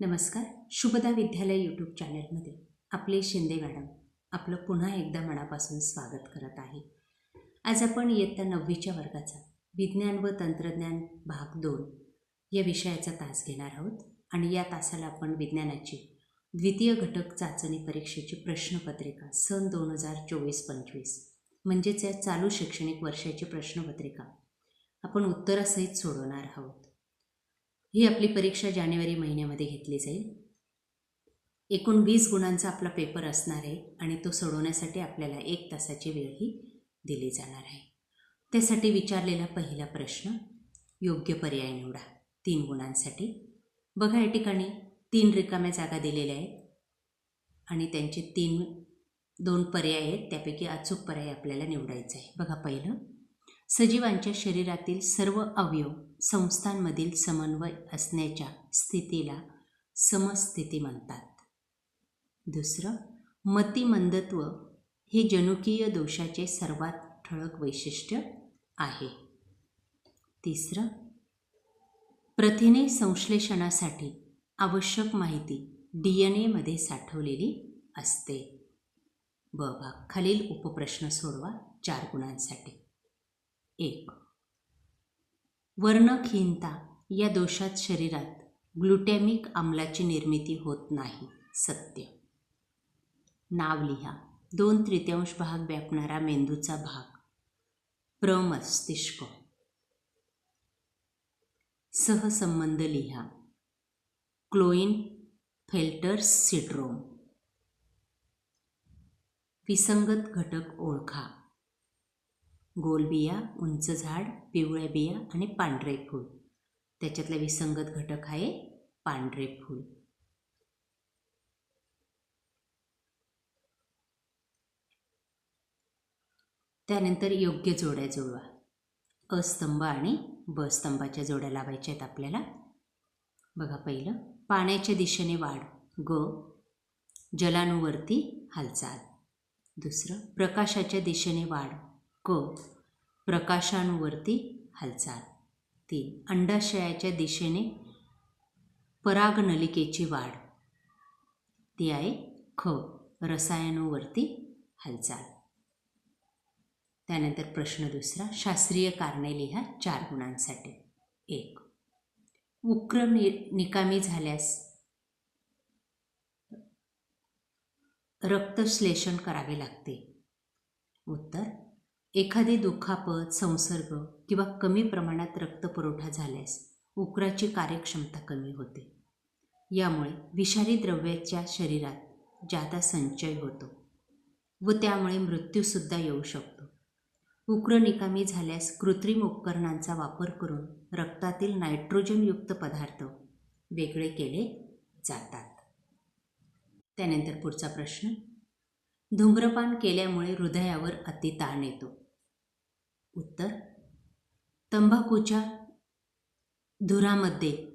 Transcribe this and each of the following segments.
नमस्कार शुभदा विद्यालय यूट्यूब चॅनलमध्ये आपले शिंदे मॅडम आपलं पुन्हा एकदा मनापासून स्वागत करत आहे. आज आपण इयत्ता नववीच्या वर्गाचा विज्ञान व तंत्रज्ञान भाग दोन या विषयाचा तास घेणार आहोत आणि या तासाला आपण विज्ञानाची द्वितीय घटक चाचणी परीक्षेची प्रश्नपत्रिका सन दोन हजार चोवीस पंचवीस म्हणजेच या चालू शैक्षणिक वर्षाची प्रश्नपत्रिका आपण उत्तरासहित सोडवणार आहोत. ही आपली परीक्षा जानेवारी महिन्यामध्ये घेतली जाईल. एकूण वीस गुणांचा आपला पेपर असणार आहे आणि तो सोडवण्यासाठी आपल्याला एक तासाची वेळही दिली जाणार आहे. त्यासाठी विचारलेला पहिला प्रश्न योग्य पर्याय निवडा. तीन गुणांसाठी. बघा या ठिकाणी तीन रिकाम्या जागा दिलेल्या आहेत आणि त्यांचे तीन दोन पर्याय आहेत. त्यापैकी अचूक पर्याय आपल्याला निवडायचा आहे. बघा पहिलं. सजीवांच्या शरीरातील सर्व अवयव संस्थांमधील समन्वय असण्याच्या स्थितीला समस्थिती म्हणतात. दुसरं मतिमंदत्व हे जनुकीय दोषाचे सर्वात ठळक वैशिष्ट्य आहे. तिसरं प्रथिने संश्लेषणासाठी आवश्यक माहिती डी एन एमध्ये साठवलेली असते. ब भाग खालील उपप्रश्न सोडवा चार गुणांसाठी. एक. वर्णखीनता या दोषात शरीरात ग्लुटॅमिक आम्लाची निर्मिती होत नाही. सत्य. नाव लिहा. दोन तृतीयांश भाग व्यापणारा मेंदूचा भाग. प्रमस्तिष्क सहसंबंध लिहा. Klinefelter's syndrome. विसंगत घटक ओळखा. गोल बिया उंच झाड पिवळ्या बिया आणि पांढरे फूल. त्याच्यातला विसंगत घटक आहे पांढरे फूल. त्यानंतर योग्य जोड्या जुळवा अस्तंभ आणि ब स्तंभाच्या जोड्या लावायच्या आहेत आपल्याला. बघा पहिलं पाण्याच्या दिशेने वाढ ग जलानुवर्ती हालचाल. दुसरं प्रकाशाच्या दिशेने वाढ क प्रकाशांवरती हालचाल. तीन अंडाशयाच्या दिशेने परागनलिकेची वाढ. ती आहे ख रसायनोवरती हालचाल. त्यानंतर प्रश्न दुसरा शास्त्रीय कारणे लिहा चार गुणांसाठी. एक उक्रम नि निकामी झाल्यास रक्तश्लेषण करावे लागते. उत्तर एखादी दुखापत संसर्ग किंवा कमी प्रमाणात रक्तपुरवठा झाल्यास उकराची कार्यक्षमता कमी होते. यामुळे विषारी द्रव्याच्या शरीरात जादा संचय होतो व त्यामुळे मृत्यूसुद्धा येऊ शकतो. उक्र निकामी झाल्यास कृत्रिम उपकरणांचा वापर करून रक्तातील नायट्रोजनयुक्त पदार्थ वेगळे केले जातात. त्यानंतर पुढचा प्रश्न धूम्रपान केल्यामुळे हृदयावर अतिताण येतो. उत्तर तंबाखूच्या धुरामध्ये.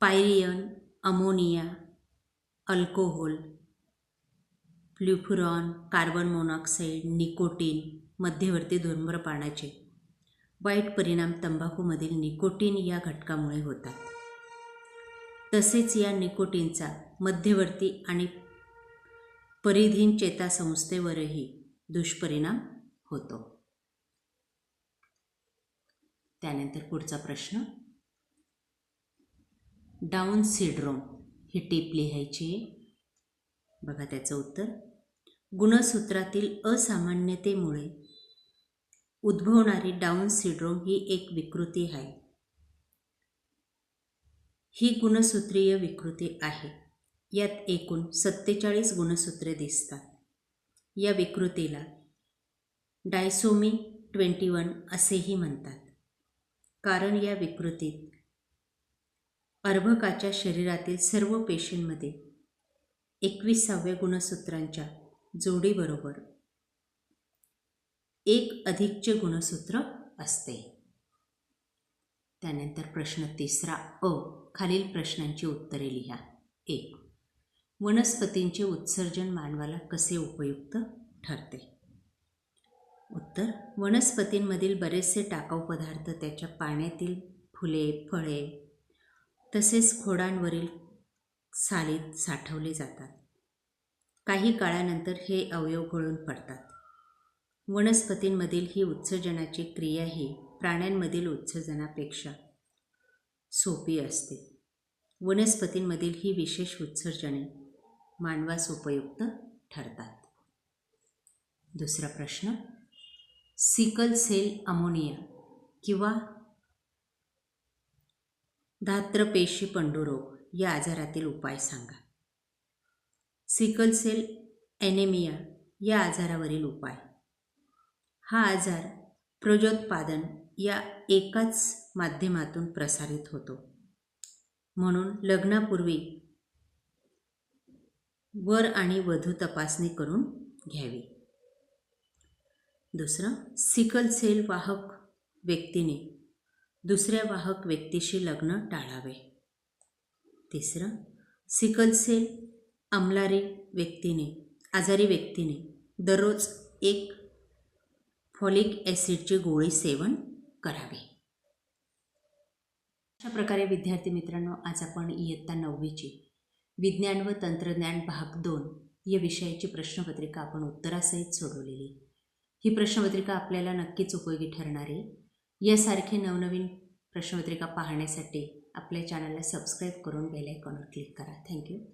पायरियन अमोनिया अल्कोहोल प्ल्युफुरॉन कार्बन मोनॉक्साईड निकोटीन मध्यवर्ती धूम्रपानाचे वाईट परिणाम तंबाखूमधील निकोटीन या घटकामुळे होतात. तसेच या निकोटीनचा मध्यवर्ती आणि परिधीन चेतासंस्थेवरही दुष्परिणाम होतो. त्यानंतर पुढचा प्रश्न. डाऊन सिड्रोम ही टीप लिहायची आहे. बघा त्याचं उत्तर. गुणसूत्रातील असामान्यतेमुळे उद्भवणारी डाऊन सिड्रोम ही एक विकृती आहे. ही गुणसूत्रीय विकृती आहे. यात एकूण सत्तेचाळीस गुणसूत्रे दिसतात. या विकृतीला. डायसोमी ट्वेंटी वन असेही म्हणतात. कारण या विकृतीत अर्भकाच्या शरीरातील सर्व पेशींमध्ये एकविसाव्या गुणसूत्रांच्या जोडीबरोबर एक अधिकचे गुणसूत्र असते. त्यानंतर प्रश्न तिसरा अ खालील प्रश्नांची उत्तरे लिहा. एक. वनस्पतींचे उत्सर्जन मानवाला कसे उपयुक्त ठरते? उत्तर वनस्पतींमधील बरेचसे टाकाऊ पदार्थ त्याच्या पाण्यातील फुले फळे तसेच खोडांवरील सालीत साठवले जातात. काही काळानंतर हे अवयव गळून पडतात. वनस्पतींमधील ही उत्सर्जनाची क्रिया ही प्राण्यांमधील उत्सर्जनापेक्षा सोपी असते. वनस्पतींमधील ही विशेष उत्सर्जने मानवास उपयुक्त ठरतात. दुसरा प्रश्न सिकल सेल अमोनिया किंवा धात्रपेशी पंडुरोग या आजारातील उपाय सांगा. सिकल सेल ॲनेमिया या आजारावरील उपाय. हा आजार प्रजोत्पादन या एकाच माध्यमातून प्रसारित होतो. म्हणून लग्नापूर्वी वर आणि वधू तपासणी करून घ्यावी. दुसरं सिकल सेल वाहक व्यक्तीने दुसऱ्या वाहक व्यक्तीशी लग्न टाळावे. तिसरं सिकल सेल अमलारी व्यक्तीने आजारी व्यक्तीने दररोज एक फॉलिक ॲसिडची गोळी सेवन करावे. अशा प्रकारे विद्यार्थी मित्रांनो आज आपण इयत्ता नववीची विज्ञान व तंत्रज्ञान भाग दोन या विषयाची प्रश्नपत्रिका आपण उत्तरासहित सोडवलेली. ही प्रश्नपत्रिका आपल्याला नक्कीच उपयोगी ठरणार. आहे यासारखे नवनवीन प्रश्नपत्रिका पाहण्यासाठी आपल्या चॅनलला सबस्क्राईब करून बेल आयकॉनवर क्लिक करा. थँक्यू